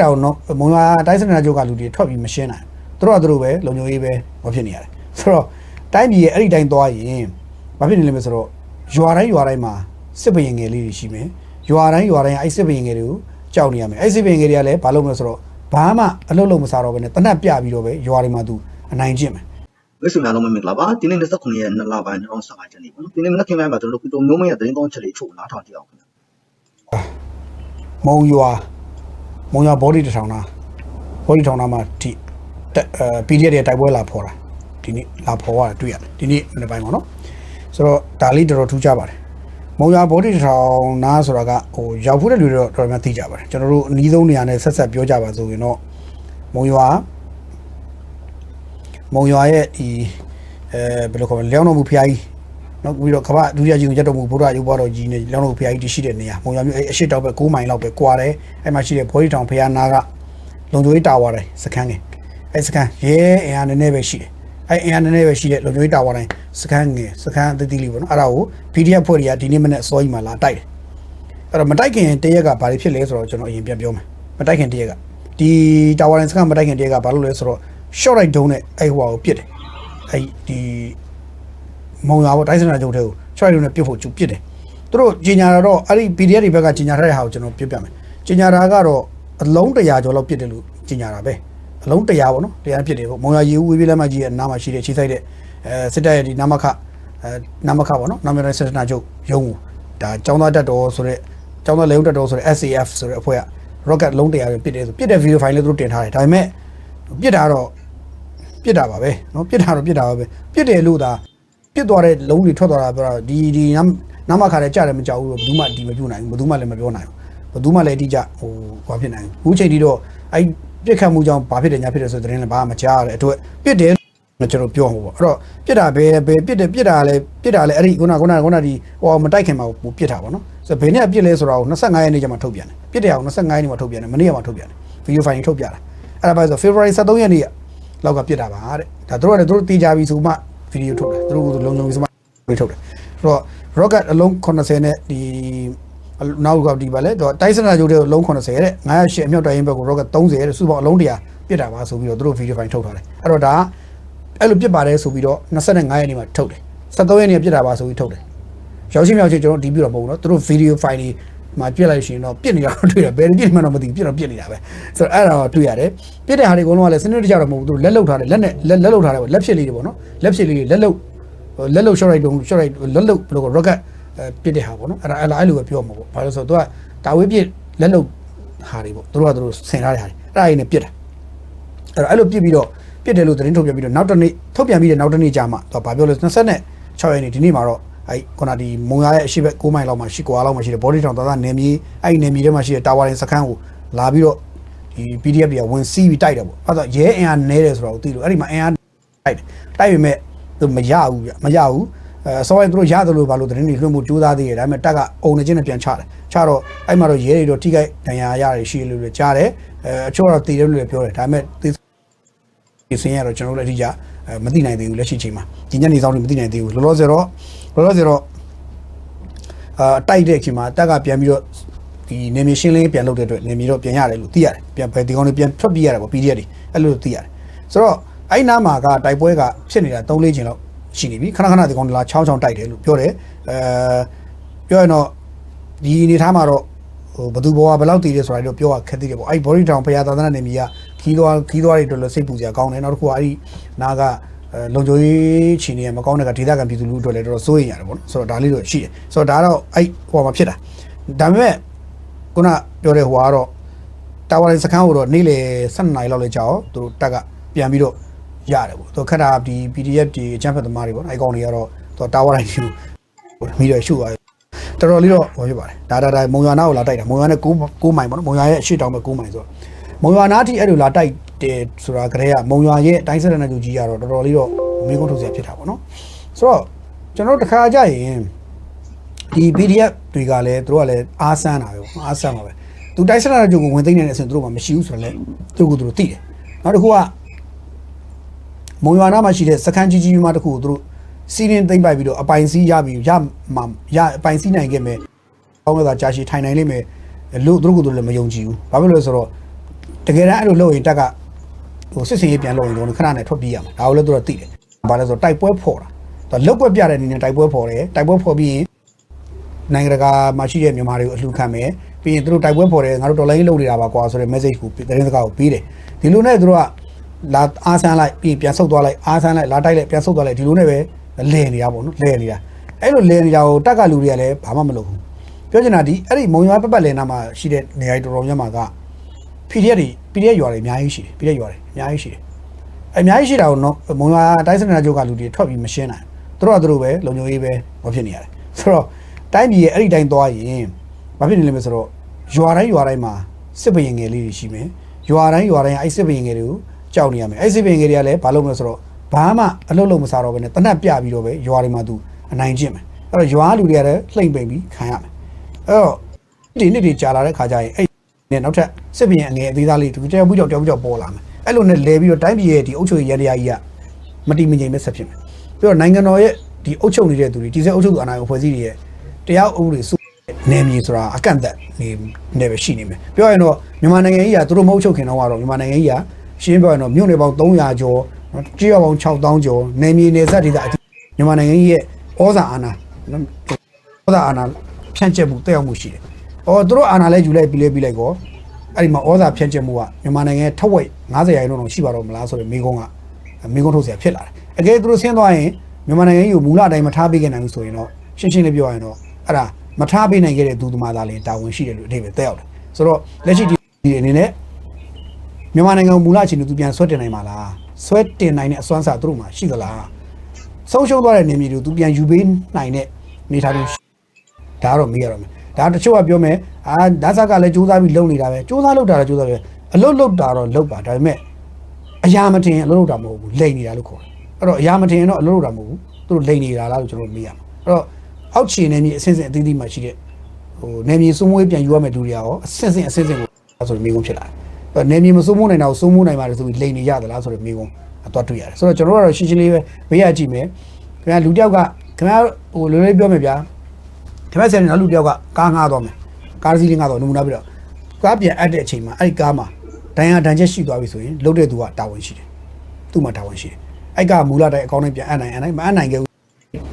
တောင်တော့မုံရွာတိုင်းစနနာချုပ်ကလူတွေထွက်ပြီးမရှင်းနိုင်သူတို့ကသူတို့ပဲလုံခြုံရေးပဲမဖြစ်နေရတယ်ဆိုတော့တိုင်းပြည်ရဲ့အဲ့ဒီတိုင်းသွားရင်မဖြစ်နေလိမ့်မယ်ဆိုတော့ရွာတိုင်းရွာတိုင်းမှာစစ်ဘရင်ငယ်လေးတွေရှိမယ်ရွာတိုင်းရွာတိုင်းအဲ့စစ်ဘရင်ငယ်တွေကိုကြောက်နေရမယ်အဲ့စစ်ဘရင်ငယ်တွေကလည်းဘာလုပ်မလဲဆိုတော့ဘာမှအလုပ်လုပ်မစားတော့ဘဲနဲ့တနက်ပြပြီးတော့ပဲရွာတွေမှာသူအနိုင်ကျင့်မယ်မိတ်ဆွေများလုံးမင်္ဂလာပါဒီနေ့29ရက်2လပိုင်း2015ရက်နေ့ပေါ့နော်ဒီနေ့မနက်ခင်းပိုင်းမှာကျွန်တော်တို့ကုတုံမျိုးမရဲ့သတင်းကောင်းချက်လေးချို့နားထောင်ကြည့်အောင်ခင်ဗျာမုံရွာ မုံရွာဘောဒီတစ်ထောင်သားဘောဒီထောင်သားမှာဒီတက်အဲ PDF ရဲ့တိုက်ပွဲလာဖော်တာဒီနေ့လာဖော်ရတာတွေ့ရတယ်ဒီနေ့မနေ့ပိုင်းပေါ့နော်ဆိုတော့ဒါလေးတော်တော်ထူးခြားပါတယ်မုံရွာဘောဒီတစ်ထောင်သားဆိုတာကဟိုရောက်ဖို့တဲ့လူတွေတော့တော်တော်များသိကြပါတယ်ကျွန်တော်တို့အနည်းဆုံးနေရာနဲ့ဆက်ဆက်ပြောကြပါဆိုရင်တော့မုံရွာမုံရွာရဲ့ဒီအဲဘယ်လိုခေါ်မလဲလျောင်းတော်မူဖျားကြီး နောက်ပြီးတော့ကမ္ဘာဒုတိယကြီးကိုကျတ်တော်မူဘုရားရုပ်ဘွားတော်ကြီးနဲ့လျောင်းတော်မူဖျားကြီးတရှိတဲ့နေရာမုံရွာမြို့အဲအရှိတောက်ပဲ9မိုင်လောက်ပဲကွာတယ်အဲ့မှာရှိတဲ့ဘောဒီထောင်ဖျားနာကလုံခြုံရေးတာဝါတိုင်းစခန်းငယ်အဲ့စခန်းရဲအင်အားနည်းနည်းပဲရှိတယ်အဲ့အင်အားနည်းနည်းပဲရှိတဲ့လုံခြုံရေးတာဝါတိုင်းစခန်းငယ်စခန်းအသီးသီးလေးပေါ့နော်အဲ့ဒါကို PDF ဖွဲ့တွေကဒီနေ့မနေ့အစောကြီးမှလာတိုက်တယ်အဲ့တော့မတိုက်ခင်တရက်ကဘာတွေဖြစ်လဲဆိုတော့ကျွန်တော်အရင်ပြန်ပြောမယ်မတိုက်ခင်တရက်ကဒီတာဝါလိုင်းစကမတိုက်ခင်တရက်ကဘာလို့လဲဆိုတော့ short right ဒုံးနဲ့အဲ့ဟိုဟာကိုပြစ်တယ်အဲ့ဒီ မုံရွာပေါ့တိုက်စနာကျုပ်တဲ့ကို short right ဒုံးနဲ့ပြစ်ဖို့ကျူပြစ်တယ်သူတို့ကြီးညာတော့အဲ့ဒီ PDF တွေဘက်ကကြီးညာထားတဲ့ဟာကိုကျွန်တော်ပြပြမယ်ကြီးညာတာကတော့အလုံး100ကျော်လောက်ပြစ်တယ်လို့ကြီးညာတာပဲအလုံး100ပေါ့နော်100ပြစ်တယ်ပေါ့မုံရွာရေဦးဝေးပြေးလမ်းမကြီးရဲ့နားမှာရှိတဲ့ခြေဆိုင်တဲ့အဲစစ်တပ်ရဲ့ဒီနာမခအဲနာမခပေါ့နော်နာမည်တိုင်းစစ်တပ်ချုပ်ရုံးကိုဒါចောင်းသားတက်တော်ဆိုတဲ့ ကျောင်းသားလေဦးတက်တော်ဆိုတဲ့ SAF ဆိုတဲ့အဖွဲ့က rocket လုံးတရားပဲပစ်တယ်ဆိုပစ်တဲ့ video file လေးသူတို့တင်ထားတယ်ဒါပေမဲ့ပစ်တာတော့ပစ်တာပါပဲเนาะပစ်တာတော့ပစ်တာပါပဲပစ်တယ်လို့သာ ပစ်သွားတဲ့လုံးတွေထွက်သွားတာပြောတာဒီဒီနမ်းနမ်းမခါတဲ့ကြားတယ်မကြောက်ဘူးဘယ်သူမှဒီမပြုတ်နိုင်ဘူးဘယ်သူမှလည်းမပြောနိုင်ဘူးဘယ်သူမှလည်းအတိအကျဟိုဘာဖြစ်နိုင်ဘူးအခုချိန်ထိတော့အဲ့ပြစ်ခတ်မှုကြောင့်ဘာဖြစ်တယ်ညာဖြစ်တယ်ဆိုတဲ့သတင်းလည်းဘာမှမကြားရတဲ့အတွက်ပစ်တယ်ကျွန်တော်ပြောမှာပေါ့အဲ့တော့ပြစ်တာပဲပဲပြစ်တယ်ပြစ်တာလည်းပြစ်တာလည်းအဲ့ဒီခုနကခုနကခုနဒီဟိုမတိုက်ခင်မှာပူပြစ်တာပေါ့နော်ဆိုတော့ဘယ်နဲ့ပြစ်လဲဆိုတော့25ရက်နေ့ကျမှထုတ်ပြန်တယ်ပြစ်တယ်အောင်25ရက်နေ့မှာထုတ်ပြန်တယ်မနေ့ကမှထုတ်ပြန်တယ်ဗီဒီယိုဖိုင်ထုတ်ပြတာအဲ့ဒါပါဆို February 23ရက်နေ့ကလောက်ကပြစ်တာပါတဲ့ဒါတို့ကလည်းတို့တီးကြပြီဆိုမှ ဗီဒီယိုထုတ်တယ်တို့ကလုံလုံပြီဆိုမှပြေထုတ်တယ်အဲ့တော့ rocket အလုံး80နဲ့ဒီနောက်ကဒီပါလေတော့တိုက်စနာကြိုးတဲ့အလုံး80တဲ့908အမြောက်တိုင်ရင်ဘက်ကို rocket 30တဲ့စုပေါင်းအလုံး100ပြစ်တာပါဆိုပြီးတော့တို့ဗီဒီယိုဖိုင်ထုတ်ထားတယ်အဲ့တော့ဒါက အဲ့လိုပြစ်ပါတယ်ဆိုပြီးတော့25ရက်နေ့မှာထုတ်တယ်73ရက်နေ့ပြစ်တာပါဆိုပြီးထုတ်တယ်ရောက်ရှိမြောက်ချင်းကျွန်တော်ဒီပြတော့မဟုတ်ဘူးเนาะသူတို့ဗီဒီယိုဖိုင်တွေ မှာပြစ်လိုက်ရှင်တော့ပြစ်နေတာတော့တွေ့တယ်ဘယ်လိုပြစ်မှန်းတော့မသိဘူးပြစ်တော့ပြစ်နေတာပဲဆိုတော့အဲ့ဒါတော့တွေ့ရတယ်ပြစ်တဲ့ဟာတွေအကုန်လုံးကလည်းစနစ်တကျတော့မဟုတ်ဘူးသူတို့လက်လုတ်ထားတယ်လက်နဲ့လက်လက်လုတ်ထားတယ်ပေါ့လက်ဖြစ်လေးတွေပေါ့နော်လက်ဖြစ်လေးတွေလက်လုတ်လက်လုတ် short right တုံး short right လက်လုတ်ဘယ်လို rocket ပြစ်တဲ့ဟာပေါ့နော်အဲ့ဒါအဲ့လိုအဲ့လိုပဲပြောမှာပေါ့ဘာလို့ဆိုတော့သူကတာဝေးပြစ်လက်လုတ်ဟာတွေပေါ့သူတို့ကသူတို့ဆင်ထားတဲ့ဟာတွေအဲ့ဒါတွေနဲ့ပြစ်တာအဲ့တော့အဲ့လိုပြစ်ပြီးတော့ပြစ်တယ်လို့သတင်းထုတ်ပြန်ပြီးတော့နောက်တစ်နေ့ထုတ်ပြန်ပြီးတဲ့နောက်တစ်နေ့ကြာမှသူကဘာပြောလဲ26ရက်နေ့ဒီနေ့မှာတော့ အဲ့ခုနဒီမုံရရဲ့အရှိဘက်9မိုင်လောက်မှာရှိကွာလောက်မှာရှိတဲ့ body town သာသာနေမြေအဲ့ဒီနေမြေထဲမှာရှိတဲ့တာဝါရင်စခန်းကိုလာပြီးတော့ဒီ PDF တွေကဝင်စီးပြီးတိုက်တယ်ပေါ့အဲ့တော့ရဲအင်အားနဲတယ်ဆိုတော့သိလို့အဲ့ဒီမှာအင်အားတိုက်တယ်တိုက်ပေမဲ့သူမရဘူးပြမရဘူးအဲဆောင်းရင်သူတို့ရတယ်လို့ဘာလို့သတင်းတွေလွှင့်မှုကြိုးစားသေးတယ်ဒါပေမဲ့တက်ကအုံနေချင်းနဲ့ပြန်ချတယ်ချတော့အဲ့မှာတော့ရဲတွေတော့ထိခိုက်ဒဏ်ရာရတယ်ရှိလို့လည်းကြားတယ်အဲအချို့တော့တည်တယ်လို့လည်းပြောတယ်ဒါပေမဲ့သေဒီ စင်းရတော့ကျွန်တော်တို့လည်းအတိအကျအဲမသိနိုင်သေးဘူးလက်ရှိချိန်မှာဒီညနေဆောင်တွေမသိနိုင်သေးဘူးလောလောဆယ်တော့လောလောဆယ်တော့အာတိုက်တဲ့ချိန်မှာတက်ကပြန်ပြီးတော့ဒီနေမြေရှင်းလင်းပြန်လုပ်တဲ့အတွက်နေမြေတော့ပြန်ရတယ်လို့သိရတယ်ပြန်ပဲဒီကောင်တွေပြန်ထွက်ပြေးရတယ်ပေါ့ PDF တွေအဲ့လိုသိရတယ်ဆိုတော့အဲ့နားမှာကတိုက်ပွဲကဖြစ်နေတာ3-4ချိန်လောက်ရှိနေပြီခဏခဏဒီကောင်တွေလာချောင်းချောင်းတိုက်တယ်လို့ပြောတယ်အဲပြောရင်တော့ဒီအနေထားမှာတော့ ဟိုဘသူဘောကဘယ်လောက်တည်တယ်ဆိုတာတော့ပြောရခက်သေးတယ်ပေါ့အဲ့ body town ဖရာသာသနာနေမြေကခီးသွားခီးသွားတွေအတွက်လည်းစိတ်ပူစရာကောင်းတယ်နောက်တစ်ခုကအဲ့ဒီနာကအဲလုံခြုံရေးချီနေရမကောင်းတဲ့ကဒေသခံပြည်သူလူထုအတွက်လည်းတော်တော်စိုးရိမ်ရတယ်ပေါ့နော်ဆိုတော့ဒါလေးတော့ရှိတယ်ဆိုတော့ဒါတော့အဲ့ဟိုမှာဖြစ်တာဒါပေမဲ့ခုနပြောတဲ့ဟိုကတော့တာဝါရင်စခန်းကိုတော့နေ့လေ12နာရီလောက်လဲကြာတော့သူတို့တက်ကပြန်ပြီးတော့ရတယ်ပေါ့သူခက်တာဒီ PDF ဒီအချမ်းဖက်သမားတွေပေါ့အဲ့ကောင်တွေကတော့သူတာဝါရင်ရှူမိတော့ရှူသွား တော်တော်လေးတော့ဟောဖြစ်ပါတယ်ဒါဒါဒါမုံရွာနာကိုလာတိုက်တာမုံရွာနဲ့9 9မိုင်ပေါ့နော်မုံရွာရဲ့အရှိတောင်ပဲ9မိုင်ဆိုတော့မုံရွာနာထိအဲ့လိုလာတိုက်တယ်ဆိုတာကလေးကမုံရွာရဲ့တိုင်းစရဏကျူကြီးကတော့တော်တော်လေးတော့မေးခွန်းထုတ်စရာဖြစ်တာပေါ့နော်ဆိုတော့ကျွန်တော်တို့တစ်ခါကြရင်ဒီ PDF တွေကလည်းသူတို့ကလည်းအားဆန်းတာပဲပေါ့အားဆန်းပါပဲသူတိုင်းစရဏကျူကိုဝင်သိမ်းနေတဲ့အဆင့်သူတို့မှမရှိဘူးဆိုတော့လေသူတို့ကသူတို့သိတယ်နောက်တစ်ခုကမုံရွာနာမှာရှိတဲ့စခန်းကြီးကြီးမှတစ်ခုကိုသူတို့ စီးရင်သိမ့်ပိုက်ပြီးတော့အပိုင်စီးရပြီးရမှာရအပိုင်စီးနိုင်ခဲ့မယ်။ကောင်းကသာကြာရှည်ထိုင်နိုင်လိမ့်မယ်လို့သူတို့ကသူတို့လည်းမယုံကြည်ဘူး။ဘာဖြစ်လို့လဲဆိုတော့တကယ်တမ်းအဲ့လိုလုပ်ရင်တက်ကဟိုစစ်စင်ရေးပြန်လုပ်ရင်တော့ခဏနဲ့ထွက်ပြေးရမှာဒါကိုလည်းသူတို့သိတယ်ဘာလဲဆိုတော့တိုက်ပွဲဖော်တာသူလုတ်ပွဲပြတဲ့အနေနဲ့တိုက်ပွဲဖော်တယ်တိုက်ပွဲဖော်ပြီးရင်နိုင်ငံတကာမှာရှိတဲ့မြန်မာတွေကိုအလှူခံမယ်ပြီးရင်သူတို့တိုက်ပွဲဖော်တယ်ငါတို့တော်လိုင်းလုပ်နေတာပါကွာဆိုတဲ့ message ကိုသတင်းစကားကိုပေးတယ်ဒီလိုနဲ့သူတို့ကလာအားဆန်းလိုက်ပြီးပြန်ဆုတ်သွားလိုက်အားဆန်းလိုက်လာတိုက်လိုက်ပြန်ဆုတ်သွားလိုက်ဒီလိုနဲ့ပဲ လဲနေတာပေါ့နော်လဲနေတာအဲ့လိုလဲနေတာကိုတက်ကလူတွေကလည်းဘာမှမလုပ်ဘူးပြောချင်တာဒီအဲ့ဒီမုံရွာပတ်ပတ်လဲနာမှာရှိတဲ့နေရာတော်တော်များများက PDF တွေ PDF ရွာတွေအများကြီးရှိတယ် PDF ရွာတွေအများကြီးရှိတယ်အများကြီးရှိတာကိုနော်မုံရွာတိုင်းစနနာချုပ်ကလူတွေထွက်ပြီးမရှင်းနိုင်သူတို့ကသူတို့ပဲလုံခြုံရေးပဲမဖြစ်နေရတယ်ဆိုတော့တိုင်းပြည်ရဲ့အဲ့ဒီတိုင်းသွားရင်မဖြစ်နေလိမ့်မယ်ဆိုတော့ရွာတိုင်းရွာတိုင်းမှာစစ်ဘရင်ငယ်လေးတွေရှိမယ်ရွာတိုင်းရွာတိုင်းအဲ့စစ်ဘရင်ငယ်တွေကိုကြောက်နေရမယ်အဲ့စစ်ဘရင်ငယ်တွေကလည်းဘာလုပ်မလဲဆိုတော့ ဘာမှအလုပ်လုပ်မစားတော့ဘဲနဲ့တနက်ပြပြီးတော့ပဲရွာတွေမှာသူအနိုင်ကျင့်မယ်အဲ့တော့ရွာလူတွေကလည်းလှိမ့်ပိန်ပြီးခံရမယ်အဲ့တော့ဒီနေ့တွေကြာလာတဲ့ခါကျရင်အဲ့နဲ့နောက်ထပ်စစ်ဘရင်အငယ်အသေးသားလေးတူတယောက်ပြီးတော့တယောက်ပြီးတော့ပေါ်လာမယ်အဲ့လိုနဲ့လဲပြီးတော့တိုင်းပြည်ရဲ့ဒီအုပ်ချုပ်ရေးရန်တရားကြီးကမတိမငြိမ်မဲ့ဆက်ဖြစ်မယ်ပြီးတော့နိုင်ငံတော်ရဲ့ဒီအုပ်ချုပ်နေတဲ့သူတွေဒီစက်အုပ်ချုပ်သူအာဏာကိုဖွဲ့စည်းတွေရဲ့တရားဥပဒေစုနေမြေဆိုတာအကန့်အသတ်နေနေပဲရှိနေမယ်ပြောရရင်တော့မြန်မာနိုင်ငံကြီးကသူတို့မဟုတ်ချုပ်ခင်တော့ကတော့မြန်မာနိုင်ငံကြီးကရှင်းပြောရင်တော့မြို့နယ်ပေါင်း300ကျော် ကြေးရွာပေါင်း6000ကျော်နေမြေနေဆက်ဒေသအထိမြန်မာနိုင်ငံကြီးရဲ့ဩဇာအာဏာနော်ဩဇာအာဏာဖြန့်ကျက်မှုတက်ရောက်မှုရှိတယ်။အော်သူတို့အာဏာလဲယူလိုက်ပြီးလဲပြီးလိုက်ကောအဲ့ဒီမှာဩဇာဖြန့်ကျက်မှုကမြန်မာနိုင်ငံရဲ့ထက်ဝက်90ရာခိုင်နှုန်းတော့ရှိပါတော့မလားဆိုတဲ့မိကုန်းကမိကုန်းထုတ်เสียဖြစ်လာတယ်။အကယ်သူတို့ဆင်းသွားရင်မြန်မာနိုင်ငံကြီးကိုမူလအတိုင်းမထားပေးခဲ့နိုင်ဘူးဆိုရင်တော့ရှင်းရှင်းလေးပြောရရင်တော့အဲ့ဒါမထားပေးနိုင်ခဲ့တဲ့သူသမားသားလေးတာဝန်ရှိတယ်လို့အဓိပ္ပာယ်တက်ရောက်တယ်။ဆိုတော့လက်ရှိဒီဒီအနေနဲ့မြန်မာနိုင်ငံကိုမူလအခြေအနေသူပြန်ဆွဲတင်နိုင်မှာလား ဆွဲတင်နိုင်တဲ့အစွမ်းစာသူတို့မှာရှိသလားဆုံးရှုံးသွားတဲ့နေမြေတွေကိုသူပြန်ယူပေးနိုင်တဲ့နေထားတွေဒါကတော့မေးရတော့မယ်ဒါတချို့ကပြောမယ်အာဒါဆက်ကလည်းစူးစမ်းပြီးလုပ်နေတာပဲစူးစမ်းလုပ်တာလည်းစူးစမ်းပဲအလုပ်လုပ်တာတော့လုပ်ပါဒါပေမဲ့အရာမတင်အလုပ်လုပ်တာမဟုတ်ဘူးလိန်နေတာလို့ခေါ်တယ်အဲ့တော့အရာမတင်တော့အလုပ်လုပ်တာမဟုတ်ဘူးသူတို့လိန်နေတာလားလို့ကျွန်တော်မေးရမှာအဲ့တော့အောက်ခြေနေမြေအဆင့်ဆင့်အသီးသီးမှာရှိတဲ့ဟိုနေမြေစိုးမိုးပြန်ယူရမယ့်လူတွေရောအဆင့်ဆင့်အဆင့်ဆင့်ကိုဆိုတော့မိကုန်းဖြစ်လာတယ်အဲ့တော့ နေမြေမစိုးမိုးနိုင်တာကိုစိုးမိုးနိုင်ပါတယ်ဆိုပြီးလိန်နေရသလားဆိုတော့မိကုန်းအတော့တွေ့ရတယ်ဆိုတော့ကျွန်တော်တို့ကတော့ရှင်းရှင်းလေးပဲမေးရကြည့်မယ်ခင်ဗျာလူတစ်ယောက်ကခင်ဗျာဟိုလွယ်လွယ်ပြောမယ်ဗျာဒီဘက်ဆန်နောက်လူတယောက်ကကားငှားသွားမယ်ကားစီးလေးငှားတော့နမူနာပြီးတော့ကားပြန်အပ်တဲ့အချိန်မှာအဲ့ဒီကားမှာဒဏ်ရာဒဏ်ချက်ရှိသွားပြီဆိုရင်လုတ်တဲ့သူကတာဝန်ရှိတယ်သူ့မှာတာဝန်ရှိတယ်အဲ့ကမူလတိုင်းအကောင့်နဲ့ပြန်အပ်နိုင်အပ်နိုင်မအပ်နိုင်ခဲ့ဘူး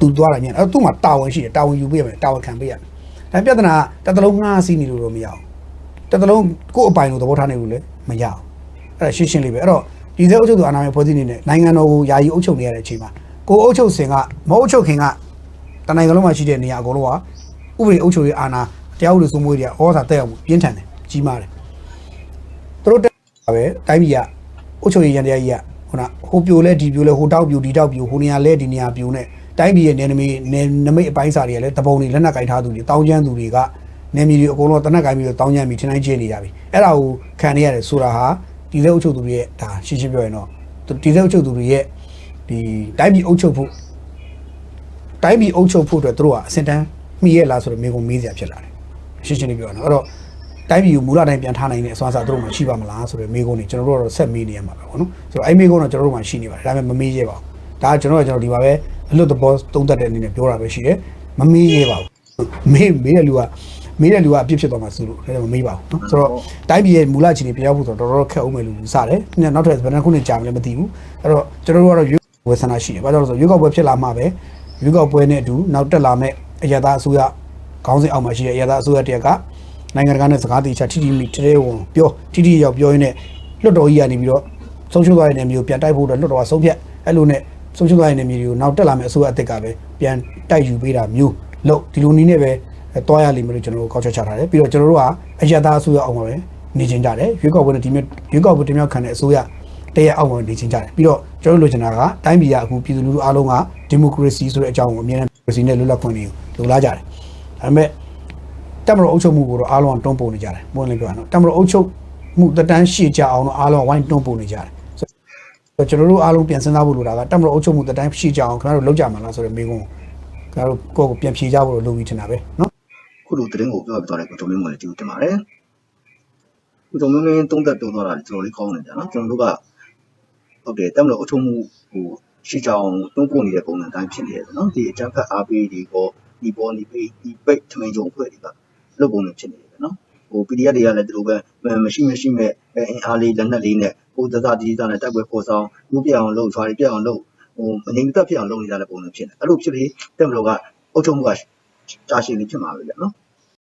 သူသွားတာညအဲ့သူ့မှာတာဝန်ရှိတယ်တာဝန်ယူပေးရမယ်တာဝန်ခံပေးရမယ်ဒါပြဿနာကတစ်သလုံးငှားစီးနေလို့တော့မရအောင် တစ်သလုံးကိုယ့်အပိုင်လို့သဘောထားနေလို့လည်းမရအောင်အဲ့ဒါရှင်းရှင်းလေးပဲအဲ့တော့ဒီစဲအုပ်ချုပ်သူအာဏာရှင်ဖွဲ့စည်းနေတဲ့နိုင်ငံတော်ကိုယာယီအုပ်ချုပ်နေရတဲ့အချိန်မှာကိုအုပ်ချုပ်စင်ကမဟုတ်အုပ်ချုပ်ခင်ကတနိုင်ငံလုံးမှာရှိတဲ့နေရာအကုန်လုံးကဥပဒေအုပ်ချုပ်ရေးအာဏာတရားဥပဒေစိုးမိုးရေးတွေကဩဇာတက်ရောက်မှုပြင်းထန်တယ်ကြီးမားတယ်သူတို့တက်တာပဲတိုင်းပြည်ကအုပ်ချုပ်ရေးရန်တရားကြီးကခုနဟိုပြိုလဲဒီပြိုလဲဟိုတောက်ပြိုဒီတောက်ပြိုဟိုနေရာလဲဒီနေရာပြိုနဲ့တိုင်းပြည်ရဲ့နယ်နိမိတ်နယ်နမိတ်အပိုင်းစာတွေကလည်းတပုံတွေလက်နက်ကင်ထားသူတွေတောင်းကျမ်းသူတွေက နယ်မြေတွေအကုန်လုံးတနက်ကင်ပြီးတော့တောင်းကျမ်းပြီးထင်းတိုင်းကျင်းနေကြပြီအဲ့ဒါကိုခံနေရတယ်ဆိုတာဟာဒီလက်အုပ်ချုပ်သူတွေရဲ့ဒါရှင်းရှင်းပြောရင်တော့ဒီလက်အုပ်ချုပ်သူတွေရဲ့ဒီတိုင်းပြည်အုပ်ချုပ်ဖို့တိုင်းပြည်အုပ်ချုပ်ဖို့အတွက်သူတို့ကအစင်တန်းမိရဲ့လားဆိုတော့မိကုန်မေးစရာဖြစ်လာတယ်ရှင်းရှင်းလေးပြောရအောင်အဲ့တော့တိုင်းပြည်ကိုမူလတိုင်းပြန်ထားနိုင်တဲ့အစွမ်းစားသူတို့မှရှိပါမလားဆိုတော့မိကုန်နေကျွန်တော်တို့ကတော့ဆက်မေးနေရမှာပဲပေါ့နော်ဆိုတော့အဲ့မိကုန်တော့ကျွန်တော်တို့မှရှိနေပါတယ်ဒါပေမဲ့မမေးရဲပါဘူးဒါကကျွန်တော်ကကျွန်တော်ဒီပါပဲအလွတ်သဘောသုံးသက်တဲ့အနေနဲ့ပြောတာပဲရှိတယ်မမေးရဲပါဘူးမေးမေးတဲ့လူက မေးတဲ့လူကအပြစ်ဖြစ်သွားမှာဆိုလို့ဒါမမေးပါဘူးနော်ဆိုတော့တိုင်းပြည်ရဲ့မူလအခြေအနေပြောင်းဖို့ဆိုတော့တော်တော်ခက်အောင်မယ်လို့စတယ်နောက်ထပ်ဘယ်နှခုနှစ်ကြာမလဲမသိဘူးအဲ့တော့ကျွန်တော်တို့ကတော့ရွေးဝယ်ဆန္ဒရှိတယ်ဘာကြောင့်လဲဆိုရွေးကောက်ပွဲဖြစ်လာမှပဲရွေးကောက်ပွဲနဲ့အတူနောက်တက်လာမဲ့အရသာအစိုးရခေါင်းစဉ်အောက်မှာရှိတဲ့အရသာအစိုးရတရက်ကနိုင်ငံတကာနဲ့စကားတီချာထိထိမိတဲဝန်ပြောထိထိရောက်ပြောရင်းနဲ့လွတ်တော်ကြီးကနေပြီးတော့ဆုံးရှုံးသွားတဲ့နေမျိုးပြန်တိုက်ဖို့တော့လွတ်တော်ကဆုံးဖြတ်အဲ့လိုနဲ့ဆုံးရှုံးသွားတဲ့နေမျိုးတွေကိုနောက်တက်လာမဲ့အစိုးရအသစ်ကပဲပြန်တိုက်ယူပေးတာမျိုးလို့ဒီလိုနည်းနဲ့ပဲ တွားရလိမ့်မယ်လို့ကျွန်တော်တို့ကောက်ချက်ချထားတယ်ပြီးတော့ကျွန်တော်တို့ကအယက်သားအစိုးရအောင်မှာပဲနေချင်းကြတယ်ရွေးကောက်ပွဲနဲ့ဒီမျိုးရွေးကောက်ပွဲတင်မြှောက်ခံတဲ့အစိုးရတရအောင်မှာနေချင်းကြတယ်ပြီးတော့ကျွန်တော်တို့လိုချင်တာကတိုင်းပြည်ကအခုပြည်သူလူထုအားလုံးကဒီမိုကရေစီဆိုတဲ့အကြောင်းကိုအမြဲတမ်းပြည်စီနဲ့လွတ်လပ်ခွင့်တွေကိုလိုလားကြတယ်ဒါပေမဲ့တက်မတော်အုပ်ချုပ်မှုကိုတော့အားလုံးကတွန်းပို့နေကြတယ်ဘုန်းကြီးပြောတာနော်တက်မတော်အုပ်ချုပ်မှုတတန်းရှည်ကြအောင်တော့အားလုံးကဝိုင်းတွန်းပို့နေကြတယ်ဆိုတော့ကျွန်တော်တို့အားလုံးပြန်စဉ်းစားဖို့လိုတာကတက်မတော်အုပ်ချုပ်မှုတတန်းရှည်ကြအောင်ခင်ဗျားတို့လောက်ကြမှာလားဆိုတဲ့မေးခွန်းကိုခင်ဗျားတို့ကိုယ်ကိုပြန်ဖြေကြဖို့လိုပြီးထင်တာပဲနော် ခုလိုသတင်းကိုပြောပြသွားတဲ့ကိုတုံမင်းမလည်းကျေးဇူးတင်ပါတယ်ကိုတုံမင်းမင်းသုံးသက်ပြောသွားတာတော်တော်လေးကောင်းတယ်ကြာနော်ကျွန်တော်တို့ကဟုတ်တယ်တက်မလို့အထုံးမှုဟိုရှိကြောင်တွန်းပို့နေတဲ့ပုံစံတိုင်းဖြစ်နေတယ်နော်ဒီအကြမ်းဖက်အားပေးတွေကောဒီပေါ်ဒီပိဒီပိတ်ထမင်းကြုံအဖွဲ့တွေကလုပ်ပုံတွေဖြစ်နေတယ်နော်ဟဟို PDF တွေကလည်းဒီလိုပဲမရှိမရှိမဲ့အင်အားလေးလက်နက်လေးနဲ့ဟိုသသတီးသားနဲ့တိုက်ပွဲပေါ်ဆောင်လူပြအောင်လှုပ်သွားပြအောင်လှုပ်ဟိုမငြိမ်သက်ဖြစ်အောင်လုပ်နေကြတဲ့ပုံစံဖြစ်နေအဲ့လိုဖြစ်ပြီးတက်မလို့ကအုပ်ချုပ်မှုကကြာရှည်လေးဖြစ်မှာပဲဗျာနော်